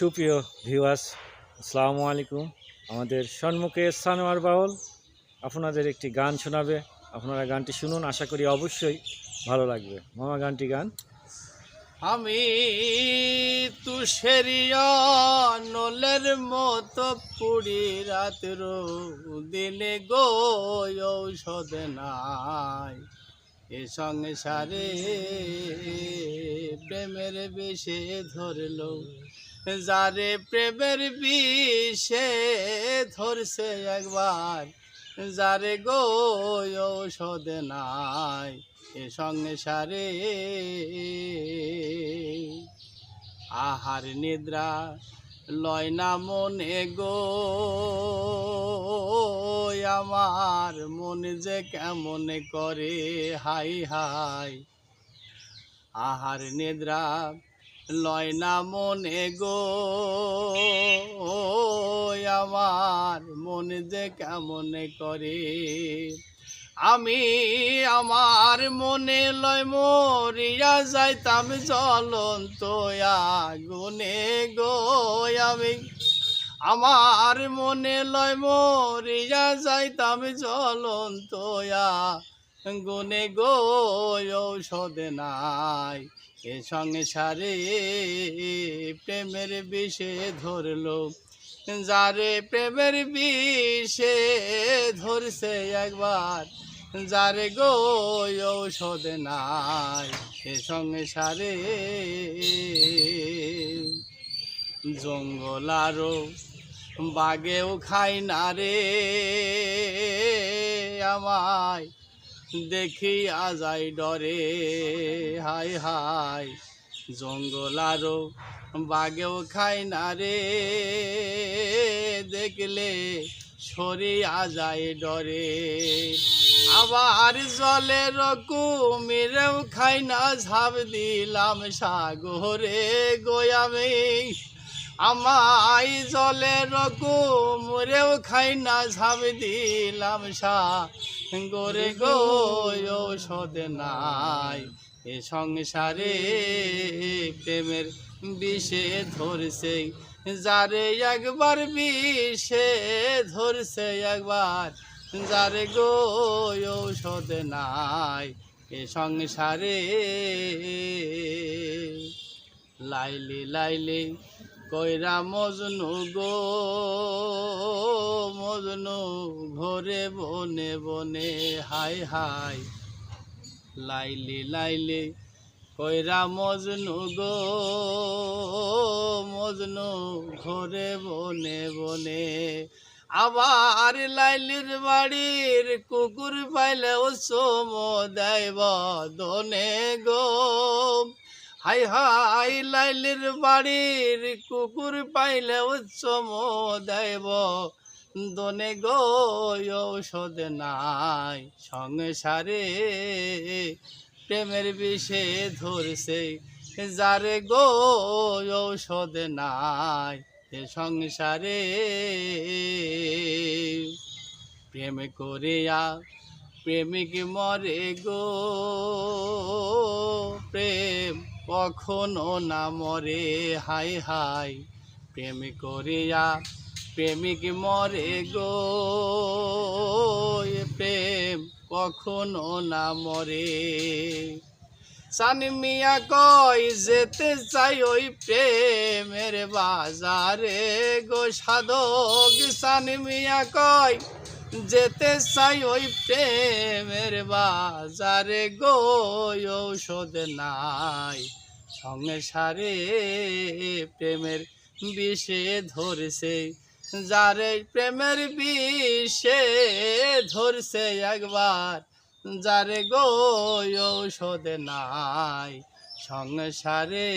সুপ্রিয় ভিউয়ার্স, আসসালামু আলাইকুম। আমাদের সম্মুখে সানোয়ার বাউল আপনাদের একটি গান শোনাবে। আপনারা গানটি শুনুন, আশা করি অবশ্যই ভালো লাগবে। মামা, গানটি গান। আমি তুষেরিয়া নলের মতো পুরি রাত্র দিনে গো ঔষধ নাই। এ সংসারে প্রেমের বেশে ধরলো যারে প্রেমের বিষে ধরছে একবার, যারে গো ঔষধ নাই, এ সংসারে আহার নিদ্রা লয় না মনে গো, আমার মন যে কেমন করে, হাই হাই। আহার নিদ্রা লয় না মনে গো, আমার মন যে কেমন করে। আমি আমার মনে লয় মরিয়া যাইতাম জ্বলন্ত আগুনে গো। আমি আমার মনে লয় মরিয়া যাইতাম জ্বলন্ত গুনে গো, ঔষধ নাই। এ সংসারে প্রেমের বিষে ধরলো। যারে প্রেমের বিষে ধরছে একবার, যারে গো, ঔষধ নাই। এ সংসারে জঙ্গল আরও বাগেও খাই না রে আমায়। দেখি আজাই ডরে হাই হাই জঙ্গল আরও বাগেও খাই না রে। দেখলে সরিয়া যায় ডরে। আবার জলের কুমিরেও খাই না ঝাপ দিলাম সাগরে। গোয়ামে আমায় জলের কুমরেও খাই না ঝাঁপ দিলাম সাগরে গো নাই, এ সংসারে প্রেমের বিষে ধরছে। যারে একবার বিষে ধরছে একবার, যারে গো নাই, এ সংসারে লাইলি লাইলি কইরা মজনু গো, মজনু ঘরে বনে বনে, হাই হাই, লাইলি লাইলি কইরা মজনু গো, মজনু ঘরে বনে বনে। আবার লাইলির বাড়ির কুকুর পাইলে ও সোম দেব দনে গো। হাই হাই লাইলির বাড়ির কুকুর পাইলে উৎসম দেব দনে গো নাই, সংসারে প্রেমের বিষে ধরছে। যারে গো ঔষধ নাই এ সংসারে প্রেম করিয়া প্রেমিক মরে গো। কখনো না মরে হাই হাই প্রেম করিয়া প্রেমিক মরে গো। প্রেম কখনো না মরে। সানি মিয়া কই যেতে চাই ওই প্রেমের বাজারে গো সাধক। সানি মিয়া কই যেতে চাই ওই প্রেমের বাজারে গো ঔষধ নাই। সংসারে প্রেমের বিষে ধরছে, যারে প্রেমের বিষে ধরছে একবার, যারে গো ঔষধ নাই। সংসারে